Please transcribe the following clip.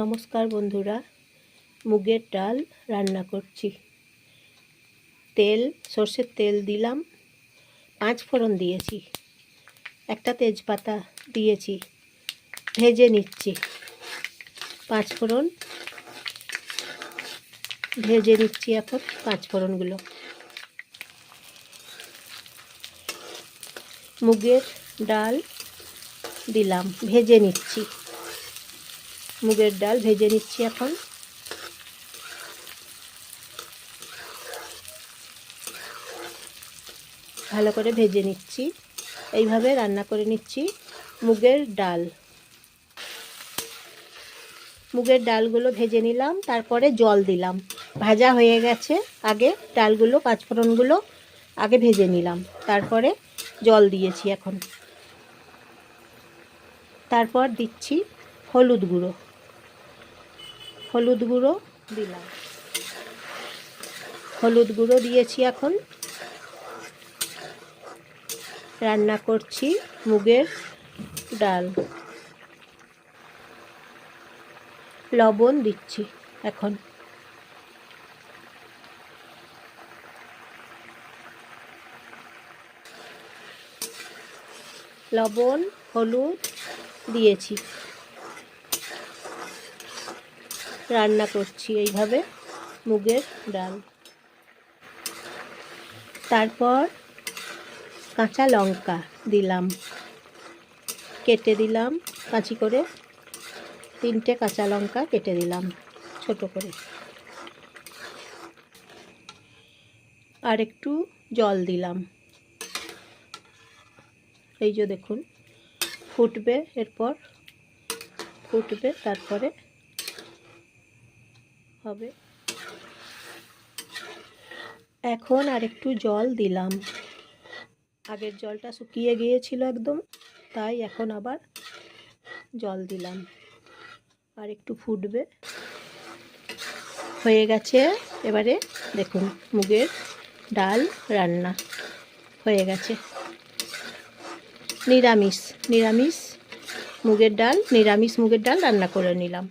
নমস্কার বন্ধুরা, মুগের ডাল রান্না করছি। তেল, সর্ষের তেল দিলাম, পাঁচ ফোড়ন দিয়েছি, একটা তেজপাতা দিয়েছি, ভেজে নিচ্ছি। পাঁচ ফোড়ন, ভেজে নিচ্ছি এখন পাঁচ ফোড়নগুলো। মুগের ডাল দিলাম, ভেজে নিচ্ছি। মুগের ডাল ভেজে নিচ্ছি এখন। ভালো করে ভেজে নিচ্ছি। এইভাবে রান্না করে নিচ্ছি মুগের ডাল। মুগের ডালগুলো ভেজে নিলাম, তারপরে জল দিলাম। ভাজা হয়ে গেছে। আগে ডালগুলো, পাঁচফোড়নগুলো আগে ভেজে নিলাম। তারপরে জল দিয়েছি এখন। তারপর দিচ্ছি হলুদ গুঁড়ো। হলুদ গুঁড়ো দিলাম। হলুদ গুঁড়ো দিয়েছি এখন। রান্না করছি মুগের ডাল। লবণ দিচ্ছি এখন। লবণ, হলুদ দিয়েছি। রান্না করছি এইভাবে, মুগের ডাল। তারপর কাঁচা লঙ্কা দিলাম। কেটে দিলাম, কাঁচি করে তিনটে কাঁচা লঙ্কা কেটে দিলাম, ছোট করে। আর একটু জল দিলাম। এই যে দেখুন, ফুটবে, এরপর ফুটবে, তারপরে হবে। এখন আর একটু জল দিলাম। আগের জলটা শুকিয়ে গিয়েছিল একদম, তাই এখন আবার জল দিলাম। আর একটু ফুটবে। হয়ে গেছে এবারে দেখুন মুগের ডাল রান্না। হয়ে গেছে। নিরামিষ নিরামিষ মুগের ডাল, নিরামিষ মুগের ডাল রান্না করে নিলাম।